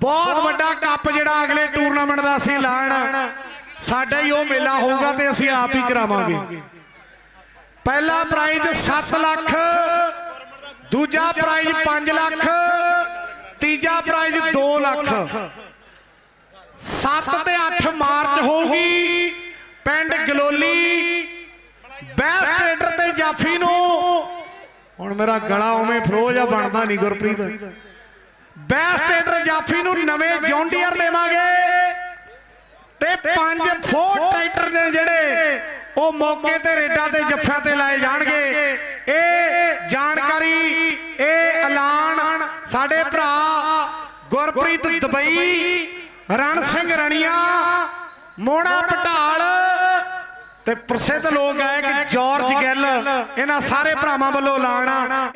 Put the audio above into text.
ਬਹੁਤ ਵੱਡਾ ਕੱਪ ਜਿਹੜਾ ਅਗਲੇ ਟੂਰਨਾਮੈਂਟ ਦਾ ਅਸੀਂ ਲਾਣ। ਸਾਡਾ ਹੀ ਉਹ ਮੇਲਾ ਹੋਊਗਾ ਤੇ ਅਸੀਂ ਆਪ ਹੀ ਕਰਾਵਾਂਗੇ। ਪਹਿਲਾ ਪ੍ਰਾਈਜ਼ 7 ਲੱਖ ਦੂਜਾ ਪ੍ਰਾਈਜ਼ 5 ਲੱਖ ਤੀਜਾ ਪ੍ਰਾਈਜ਼ 2 ਲੱਖ। 7 ਤੇ 8 ਮਾਰਚ ਹੋਊਗੀ। ਪਿੰਡ ਗਲੋਲੀ ਬੈਸਟ ਟ੍ਰੇਡਰ ਤੇ ਜਾਫੀ ਨੂੰ ਹੁਣ ਮੇਰਾ ਗਲਾ ਉਵੇਂ ਫਰੋਜ ਆ, ਬਣਦਾ ਨਹੀਂ ਗੁਰਪ੍ਰੀਤ। ਬੈਸਟ ਟ੍ਰੇਡਰ ਜਾਫੀ ਨੂੰ ਨਵੇਂ ਜੌਂਡੀਅਰ ਦੇਵਾਂਗੇ। ਤੇ ਪੰਜ ਫੋਰ ਟਰੈਕਟਰ ਨੇ ਜਿਹੜੇ ਉਹ ਮੌਕੇ ਤੇ ਰੇਡਾਂ ਤੇ ਜੱਫਿਆਂ ਤੇ ਲਾਏ ਜਾਣਗੇ। ਇਹ ਜਾਣਕਾਰੀ, ਇਹ ਐਲਾਨ ਸਾਡੇ ਭਰਾ ਗੁਰਪ੍ਰੀਤ ਦੁਬਈ, ਰਣ ਸਿੰਘ ਰਣੀਆਂ, ਮੋੜਾ ਪਟਾਲ ਤੇ ਪ੍ਰਸਿੱਧ ਲੋਕ ਗਾਇਕ ਜਾਰਜ ਗਿੱਲ ਇਹਨਾਂ ਸਾਰੇ ਭਰਾਵਾਂ ਵੱਲੋਂ ਐਲਾਨ